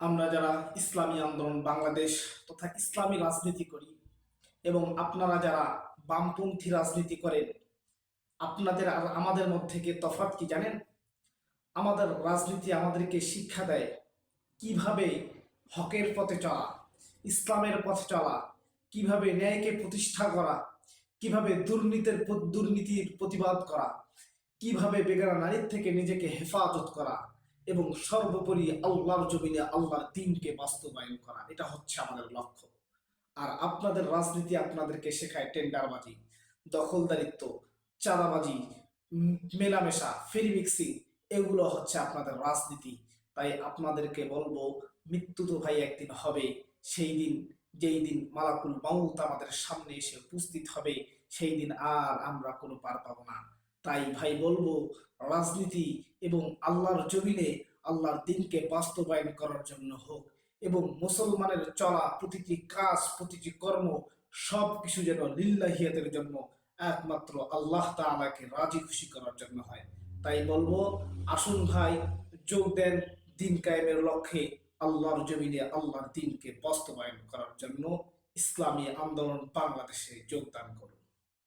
আমরা যারা ইসলামী আন্দোলন, বাংলাদেশ তথা ইসলামী রাজনীতি করি এবং আপনারা যারা বামপন্থী রাজনীতি করেন, আপনাদের আর আমাদের মধ্যে কি তফাৎ কি জানেন? আমাদের রাজনীতি আমাদেরকে শিক্ষা দেয় কীভাবে হকের পথে চলা, ইসলামের পথে চলা, কীভাবে ন্যায়কে প্রতিষ্ঠা করা, কীভাবে দুর্নীতির দুর্নীতির প্রতিবাদ করা, কীভাবে বেগারা নারীর থেকে নিজেকে হেফাজত করা এবং সর্বোপরি আল্লাহর জমিনে আল্লাহর দিনকে বাস্তবায়ন করা, এটা হচ্ছে আমাদের লক্ষ্য। আর আপনাদের রাজনীতি আপনাদেরকে শেখায় টেন্ডারবাজি, দখলদারিত্ব, চাঁদাবাজি মেলামেশা ফেরি মিক্সিং এগুলো হচ্ছে আপনাদের রাজনীতি। তাই আপনাদেরকে বলব, মৃত্যু তো ভাই একদিন হবে, সেই দিন, যেই দিন মালাকুল মাউত আমাদের সামনে এসে উপস্থিত হবে, সেই দিন আর আমরা কোনো পার পাবো না। তাই ভাই বলব, রাজনীতি এবং আল্লাহর জমিনে আল্লাহর দিনকে বাস্তবায়ন করার জন্য হোক এবং মুসলমানের চলা প্রতিটি কাজ, প্রতিটি কর্ম সব কিছু যেন লিল্লাহিয়াতের জন্য একমাত্র আল্লাহ তাআলাকে রাজি খুশি করার জন্য হয়। তাই বলব, আসুন ভাই, যোগ দেন দিন কায়েমের লক্ষ্যে আল্লাহর জমিনে আল্লাহর দিনকে বাস্তবায়ন করার জন্য ইসলামী আন্দোলন বাংলাদেশে যোগদান করুন।